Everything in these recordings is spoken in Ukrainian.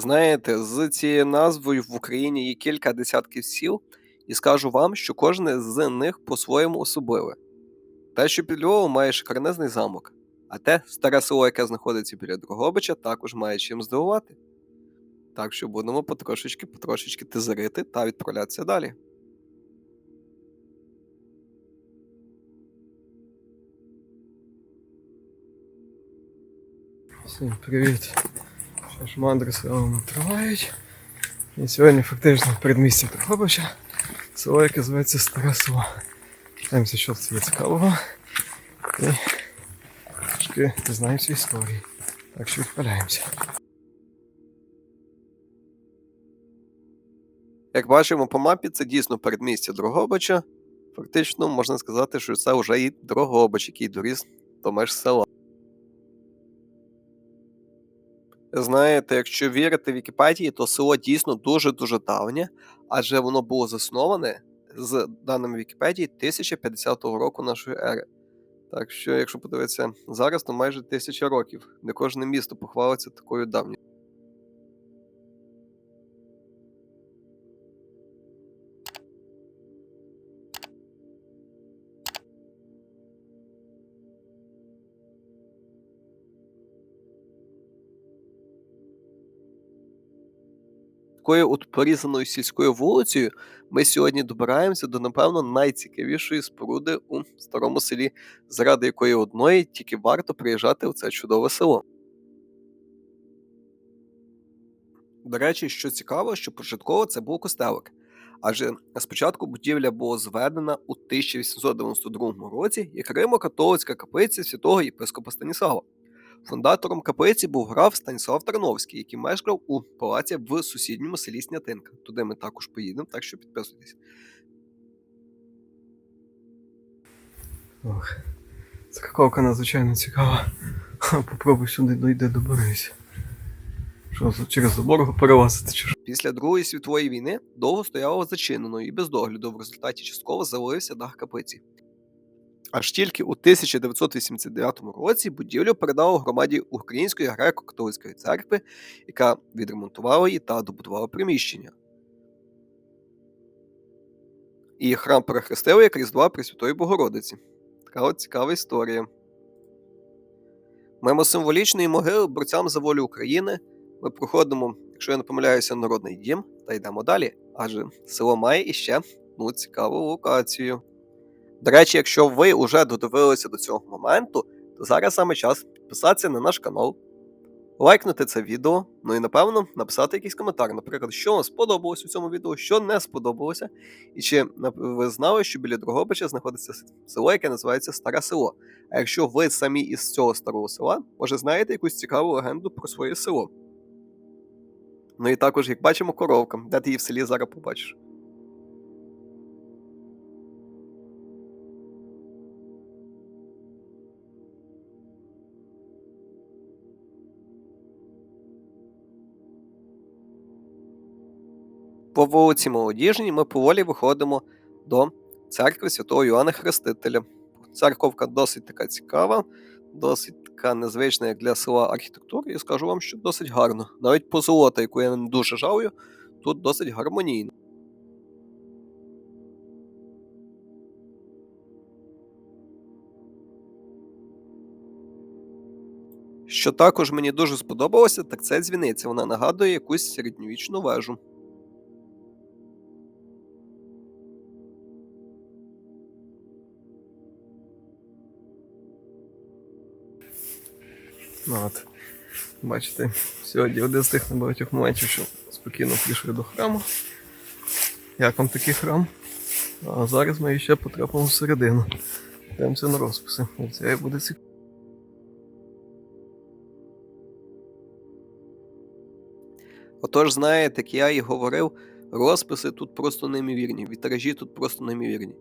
Знаєте, з цією назвою в Україні є кілька десятків сіл, і скажу вам, що кожне з них по-своєму особливе. Те, що під Львовом має шикарнезний замок, а те старе село, яке знаходиться біля Дрогобича, також має чим здивувати. Так що будемо потрошечки потрошечки тизерити та відправлятися далі. Всім привіт! Що ж мандри селами тривають. І сьогодні фактично в передмісті Дрогобича село, яке зветься Старе село. Дивимося, що це є цікавого. І трошки дізнаємося історії. Так що відправляємося. Як бачимо по мапі, це дійсно передмістя Дрогобича. Фактично можна сказати, що це вже і Дрогобич, який доріс до меж села. Знаєте, якщо вірити Вікіпедії, то село дійсно дуже-дуже давнє, адже воно було засноване з даними Вікіпедії 1050 року нашої ери. Так що, якщо подивитися зараз, то майже тисяча років. Не кожне місто похвалиться такою давньою. Такою от порізаною сільською вулицею ми сьогодні добираємося до, напевно, найцікавішої споруди у старому селі, заради якої одної тільки варто приїжджати у це чудове село. До речі, що цікаво, що початково це був костелик. Адже спочатку будівля була зведена у 1892 році як Римо-католицька каплиця святого єпископа Станіслава. Фундатором каплиці був граф Станіслав Тарновський, який мешкав у палаці в сусідньому селі Снятинка. Туди ми також поїдемо, так що підписуйтесь. Ох, Ця какавка надзвичайно цікава. Попробуй сюди дойде доберись. Що через забор перелазити чи що? Після Другої світової війни довго стояло зачинено і без догляду в результаті частково завалився дах каплиці. Аж тільки у 1989 році будівлю передало громаді Української греко-католицької церкви, яка відремонтувала її та добудувала приміщення. І храм перехрестили як Різдва Пресвятої Богородиці. Така от цікава історія. Маємо символічної могили борцям за волю України. Ми проходимо, якщо я не помиляюся, народний дім та йдемо далі. Адже село має іще ну, цікаву локацію. До речі, якщо ви вже додивилися до цього моменту, то зараз саме час підписатися на наш канал, лайкнути це відео, ну і напевно написати якийсь коментар, наприклад, що вам сподобалось у цьому відео, що не сподобалося, і чи ви знали, що біля Дрогобича знаходиться село, яке називається Старе Село. А якщо ви самі із цього старого села, може знаєте якусь цікаву легенду про своє село. Ну і також, як бачимо, коровка, де ти її в селі зараз побачиш. По вулиці Молодіжній ми поволі виходимо до церкви святого Йоанна Хрестителя. Церковка досить така цікава, досить така незвична як для села архітектура, і скажу вам, що досить гарно. Навіть позолота, яку я не дуже жалую, тут досить гармонійно. Що також мені дуже сподобалося, так це дзвіниця. Вона нагадує якусь середньовічну вежу. Ну, от. Бачите, сьогодні один з тих небагатьох моментів, що спокійно пішли до храму. Як вам такий храм? А зараз ми ще потрапимо всередину. Дивимося на розписи. Це буде цікаво. Отож, знаєте, як я і говорив, розписи тут просто неймовірні, вітражі тут просто неймовірні.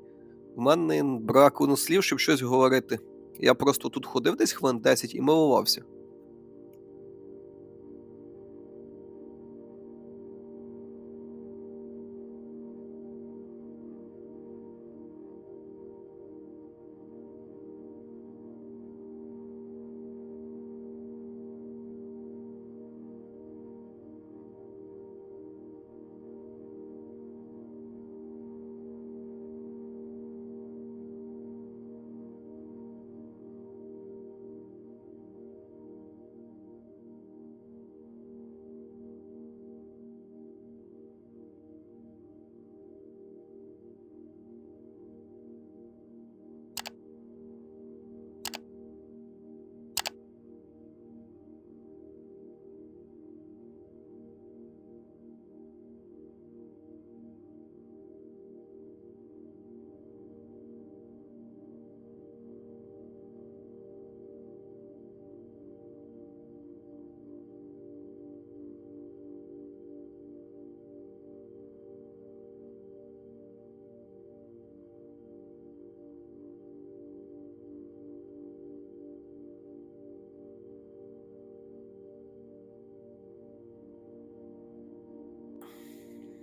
У мене брак слів, щоб щось говорити. Я просто тут ходив десь хвилин 10 і милувався.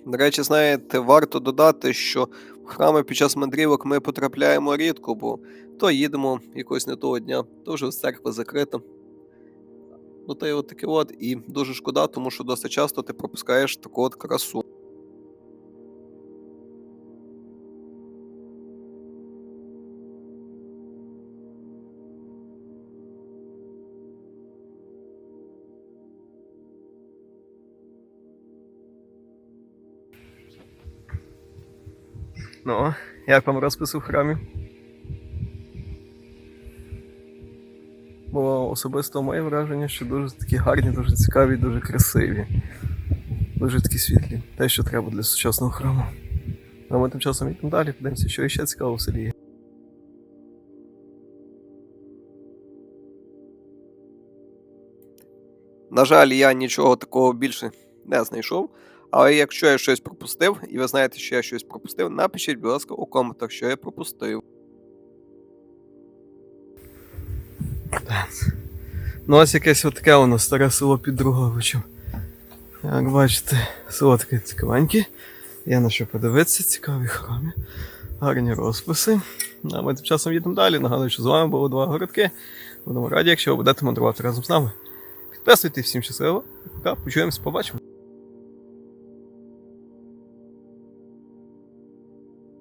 До речі, знаєте, варто додати, що в храми під час мандрівок ми потрапляємо рідко, бо то їдемо якось не того дня, то вже церква закрита. Ну та й от таке от, і дуже шкода, тому що досить часто ти пропускаєш таку от красу. Ну, як вам розпис у храмі? Бо особисто моє враження, що дуже такі гарні, дуже цікаві, дуже красиві. Дуже такі світлі. Те, що треба для сучасного храму. А ми тим часом йдемо далі, подивимося, що ще цікаво в селі. На жаль, я нічого такого більше не знайшов. Але якщо я щось пропустив, і ви знаєте, що я щось пропустив, напишіть, будь ласка, у коментах, що я пропустив. Ну, ось якесь от таке воно старе село під Друговичем. Як бачите, село таке цікавеньке. Є на що подивитися, цікаві храми, гарні розписи. А ми тим часом їдемо далі. Нагадую, що з вами було два городки. Будемо раді, якщо ви будете мандрувати разом з нами. Підписуйтесь, всім щасливо. Пока, почуємося, побачимо.